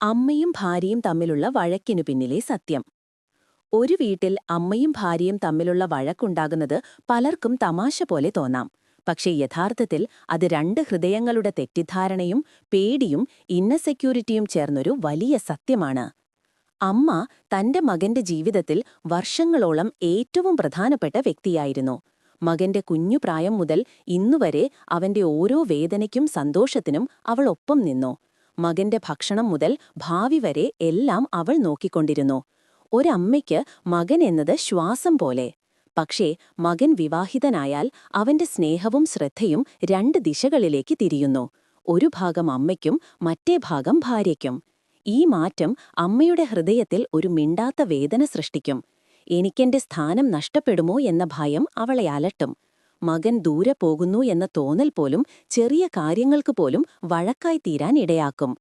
അമ്മയും ഭാര്യയും തമ്മിലുള്ള വഴക്കിനു പിന്നിലെ സത്യം. ഒരു വീട്ടിൽ അമ്മയും ഭാര്യയും തമ്മിലുള്ള വഴക്കുണ്ടാകുന്നത് പലർക്കും തമാശ പോലെ തോന്നാം. പക്ഷേ യഥാർത്ഥത്തിൽ അത് രണ്ട് ഹൃദയങ്ങളുടെ തെറ്റിദ്ധാരണയും പേടിയും ഇന്നസെക്യൂരിറ്റിയും ചേർന്നൊരു വലിയ സത്യമാണ്. അമ്മ തന്റെ മകന്റെ ജീവിതത്തിൽ വർഷങ്ങളോളം ഏറ്റവും പ്രധാനപ്പെട്ട വ്യക്തിയായിരുന്നു. മകന്റെ കുഞ്ഞുപ്രായം മുതൽ ഇന്നുവരെ അവന്റെ ഓരോ വേദനയ്ക്കും സന്തോഷത്തിനും അവളൊപ്പം നിന്നു. മകന്റെ ഭക്ഷണം മുതൽ ഭാവി വരെ എല്ലാം അവൾ നോക്കിക്കൊണ്ടിരുന്നു. ഒരമ്മയ്ക്ക് മകൻ എന്നത് ശ്വാസം പോലെ. പക്ഷേ മകൻ വിവാഹിതനായാൽ അവന്റെ സ്നേഹവും ശ്രദ്ധയും രണ്ട് ദിശകളിലേക്ക് തിരിയുന്നു. ഒരു ഭാഗം അമ്മയ്ക്കും മറ്റേ ഭാഗം ഭാര്യയ്ക്കും. ഈ മാറ്റം അമ്മയുടെ ഹൃദയത്തിൽ ഒരു മിണ്ടാത്ത വേദന സൃഷ്ടിക്കും. എനിക്കെന്റെ സ്ഥാനം നഷ്ടപ്പെടുമോ എന്ന ഭയം അവളെ അലട്ടും. മകൻ ദൂരെ പോകുന്നു എന്ന തോന്നൽ പോലും ചെറിയ കാര്യങ്ങൾക്ക് പോലും വഴക്കായി തീരാൻ ഇടയാക്കും.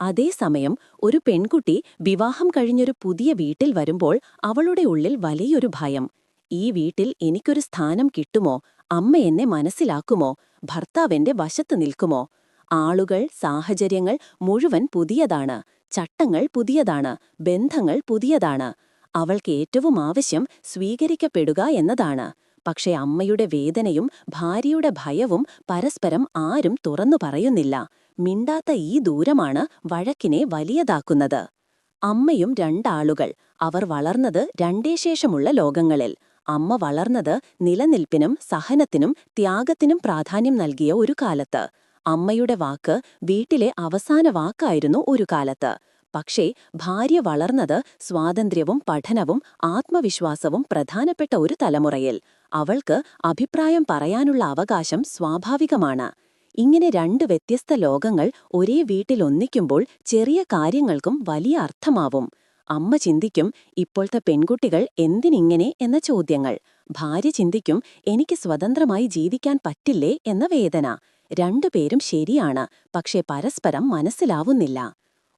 അതേസമയം ഒരു പെൺകുട്ടി വിവാഹം കഴിഞ്ഞൊരു പുതിയ വീട്ടിൽ വരുമ്പോൾ അവളുടെ ഉള്ളിൽ വലിയൊരു ഭയം. ഈ വീട്ടിൽ എനിക്കൊരു സ്ഥാനം കിട്ടുമോ? അമ്മ എന്നെ മനസ്സിലാക്കുമോ? ഭർത്താവെന്റെ വശത്ത് നിൽക്കുമോ? ആളുകൾ സാഹചര്യങ്ങൾ മുഴുവൻ പുതിയതാണ്. ചട്ടങ്ങൾ പുതിയതാണ്. ബന്ധങ്ങൾ പുതിയതാണ്. അവൾക്ക് ഏറ്റവും ആവശ്യം സ്വീകരിക്കപ്പെടുക എന്നതാണ്. പക്ഷേ അമ്മയുടെ വേദനയും ഭാര്യയുടെ ഭയവും പരസ്പരം ആരും തുറന്നു പറയുന്നില്ല. മിണ്ടാത്ത ഈ ദൂരമാണ് വഴക്കിനെ വലിയതാക്കുന്നത്. അമ്മയും രണ്ടാളുകൾ. അവർ വളർന്നത് രണ്ടേശേഷമുള്ള ലോകങ്ങളിൽ. അമ്മ വളർന്നത് നിലനിൽപ്പിനും സഹനത്തിനും ത്യാഗത്തിനും പ്രാധാന്യം നൽകിയ ഒരു കാലത്ത്. അമ്മയുടെ വാക്ക് വീട്ടിലെ അവസാന വാക്കായിരുന്നു ഒരു കാലത്ത്. പക്ഷേ ഭാര്യ വളർന്നത് സ്വാതന്ത്ര്യവും പഠനവും ആത്മവിശ്വാസവും പ്രധാനപ്പെട്ട ഒരു തലമുറയിൽ. അവൾക്ക് അഭിപ്രായം പറയാനുള്ള അവകാശം സ്വാഭാവികമാണ്. ഇങ്ങനെ രണ്ട് വ്യത്യസ്ത ലോകങ്ങൾ ഒരേ വീട്ടിൽ ഒന്നിക്കുമ്പോൾ ചെറിയ കാര്യങ്ങൾക്കും വലിയ അർത്ഥമാവും. അമ്മ ചിന്തിക്കും ഇപ്പോഴത്തെ പെൺകുട്ടികൾ എന്തിനിങ്ങനെ? എന്ന ചോദ്യങ്ങൾ. ഭാര്യ ചിന്തിക്കും എനിക്ക് സ്വതന്ത്രമായി ജീവിക്കാൻ പറ്റില്ലേ? എന്ന വേദന. രണ്ടുപേരും ശരിയാണ് പക്ഷേ പരസ്പരം മനസ്സിലാവുന്നില്ല.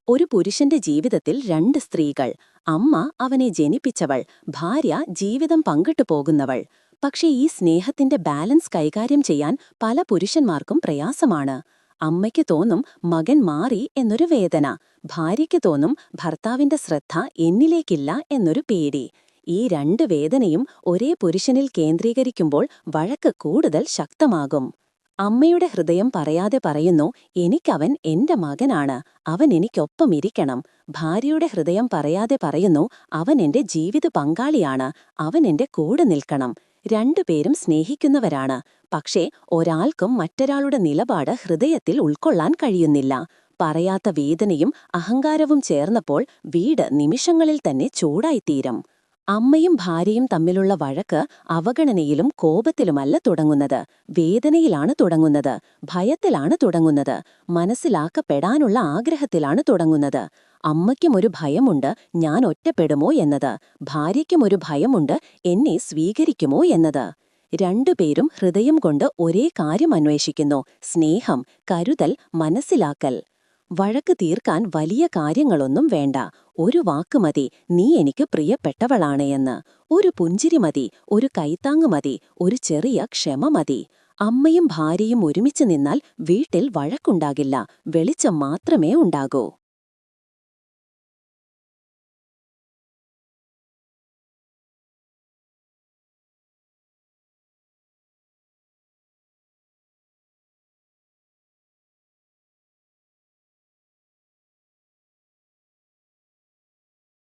ഒരു പുരുഷന്റെ ജീവിതത്തിൽ രണ്ട് സ്ത്രീകൾ. അമ്മ അവനെ ജനിപ്പിച്ചവൾ ഭാര്യ ജീവിതം പങ്കിട്ടു പോകുന്നവൾ. പക്ഷേ ഈ സ്നേഹത്തിന്റെ ബാലൻസ് കൈകാര്യം ചെയ്യാൻ പല പുരുഷന്മാർക്കും പ്രയാസമാണ്. അമ്മയ്ക്ക് തോന്നും മകൻ മാറി എന്നൊരു വേദന. ഭാര്യയ്ക്ക് തോന്നും ഭർത്താവിന്റെ ശ്രദ്ധ എന്നിലേക്കില്ല എന്നൊരു പേടി. ഈ രണ്ട് വേദനയും ഒരേ പുരുഷനിൽ കേന്ദ്രീകരിക്കുമ്പോൾ വഴക്ക് കൂടുതൽ ശക്തമാകും. അമ്മയുടെ ഹൃദയം പറയാതെ പറയുന്നു എനിക്കവൻ എന്റെ മകനാണ്. അവൻ എനിക്കൊപ്പം ഇരിക്കണം. ഭാര്യയുടെ ഹൃദയം പറയാതെ പറയുന്നു അവൻ എന്റെ ജീവിത പങ്കാളിയാണ്. അവൻ എന്റെ കൂടെ നിൽക്കണം. രണ്ടുപേരും സ്നേഹിക്കുന്നവരാണ്. പക്ഷേ ഒരാൾക്കും മറ്റൊരാളുടെ നിലപാട് ഹൃദയത്തിൽ ഉൾക്കൊള്ളാൻ കഴിയുന്നില്ല. പറയാത്ത വേദനയും അഹങ്കാരവും ചേർന്നപ്പോൾ വീട് നിമിഷങ്ങളിൽ തന്നെ ചൂടായിത്തീരും. അമ്മയും ഭാര്യയും തമ്മിലുള്ള വഴക്ക് അവഗണനയിലും കോപത്തിലുമല്ല തുടങ്ങുന്നത്. വേദനയിലാണ് തുടങ്ങുന്നത്. ഭയത്തിലാണ് തുടങ്ങുന്നത്. മനസ്സിലാക്കപ്പെടാനുള്ള ആഗ്രഹത്തിലാണ് തുടങ്ങുന്നത്. അമ്മയ്ക്കും ഒരു ഭയമുണ്ട് ഞാൻ ഒറ്റപ്പെടുമോ എന്നത്. ഭാര്യയ്ക്കും ഒരു ഭയമുണ്ട് എന്നെ സ്വീകരിക്കുമോ എന്നത്. രണ്ടുപേരും ഹൃദയം കൊണ്ട് ഒരേ കാര്യം അന്വേഷിക്കുന്നു. സ്നേഹം കരുതൽ മനസ്സിലാക്കൽ. വഴക്ക് തീർക്കാൻ വലിയ കാര്യങ്ങളൊന്നും വേണ്ട. ഒരു വാക്ക് മതി. നീ എനിക്ക് പ്രിയപ്പെട്ടവളാണ് എന്ന്. ഒരു പുഞ്ചിരി മതി. ഒരു കൈത്താങ്ങ് മതി. ഒരു ചെറിയ ക്ഷമ മതി. അമ്മയും ഭാര്യയും ഒരുമിച്ച് നിന്നാൽ വീട്ടിൽ വഴക്കുണ്ടാകില്ല. വെളിച്ചം മാത്രമേ ഉണ്ടാകൂ.